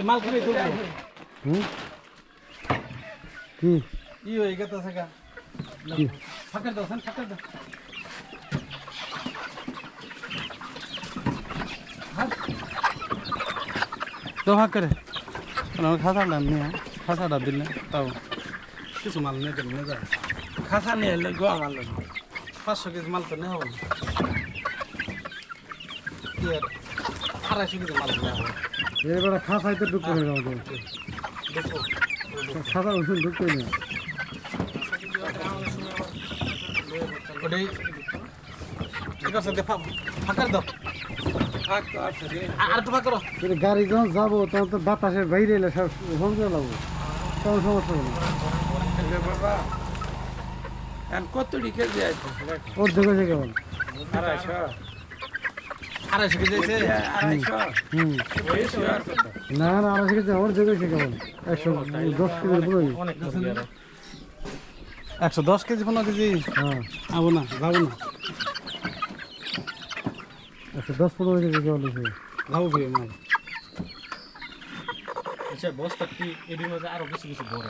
মাল করে তুলবো হুম কি ই হয়ে গেছে গা কি ফাঁকা দাও ফাঁকা দাও তো ভাগ করে আমার খাসাটা নিয়ে খাসাটা দিলে তাও কিছু মাল নিয়ে দিলে নিয়ে যাবে খাসা নিয়ে এলে গোয়া মাল নেবে পাঁচশো কেজি মাল তো নেওয়া হবে না। কি আর আড়াইশো কেজি মাল নেওয়া হবে এবারে খাসাইতে ঢুকতে হবে আমাদের দেখো খাসা ওষুধ ঢুকতে না। গাড়ি যখন যাব তখন তো বাতাসের বাইরে এলে সব সমস্যা লাগবো। তখন সমস্যা হবে। কত ওর কেমন আড়াইশো। আড়াইশো কেজি আছে আড়াইশো? হুম। বেশি না না আরও শিখেছে ওর দেখেছে কেমন? একশো দশ কেজি পুরোই একশো দশ কেজি পনেরো কেজি? হ্যাঁ। আবো না যাব না। একশো দশ পনেরো কেজি কেমন হয়েছে যাব কি মাল? আচ্ছা বস্তা কি মধ্যে আরও কিছু কিছু বড়?